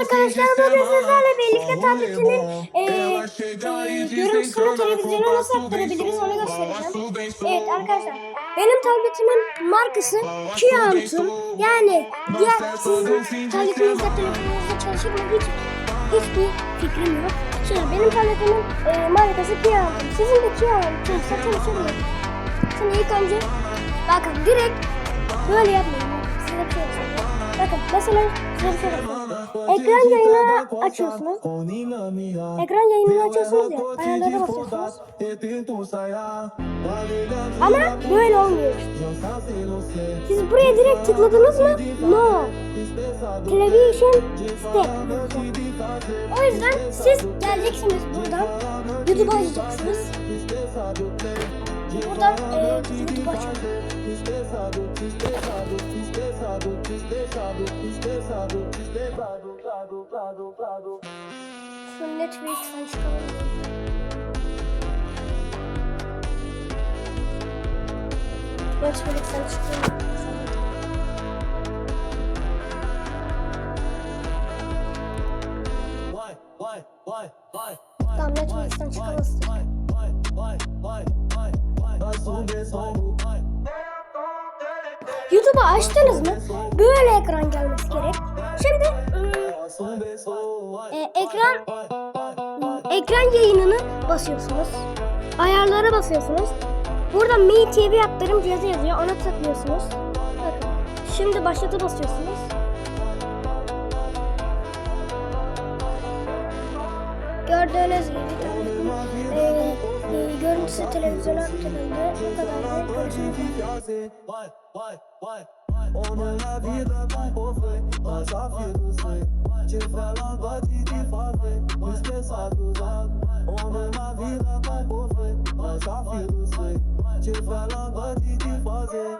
arkadaşlar bugün sizlerle birlikte tabletinin e, e, görüntüsünü televizyona nasıl aktarabiliriz onu göstereceğim. Evet arkadaşlar benim tabletimin markası Qiantum yani diğer sizin tabletinizde telefonunuzda çalışır mı hiç hiçbir fikrim yok. Şimdi benim tabletimin e, markası Qiantum. Sizin de Qiantum'sa çalışır mı? Şimdi ilk önce bakın direkt böyle yapmayın. Size göstereyim. Bakın mesela size bir şey. Ekran yayını açıyorsunuz. Ekran yayını açıyorsunuz ya. Ayarlara basıyorsunuz. Ama böyle olmuyor işte. Siz buraya direkt tıkladınız mı? No. Television step. O yüzden siz geleceksiniz buradan. YouTube açacaksınız. Buradan e, YouTube açın. Şu Netflix'ten çıkalım. Netflix'ten çıkalım. Tamam Netflix'ten çıkamazsın. YouTube'u açtınız mı? Böyle ekran gelmesi gerek. Şimdi ım, e, ekran ekran yayınını basıyorsunuz. Ayarlara basıyorsunuz. Burada Mi TV aktarım cihazı yazıyor. Ona tıklıyorsunuz. Bakın. Şimdi başlata basıyorsunuz. Gördüğünüz gibi tabletin e, e, görüntüsü televizyona aktarıldı. Bu kadar da görüşürüz. On a la vida como foi, mas a vida foi. Te falando bate de favor, os pensados On a la vida como foi, mas a vida foi. Te falando bate de fazer.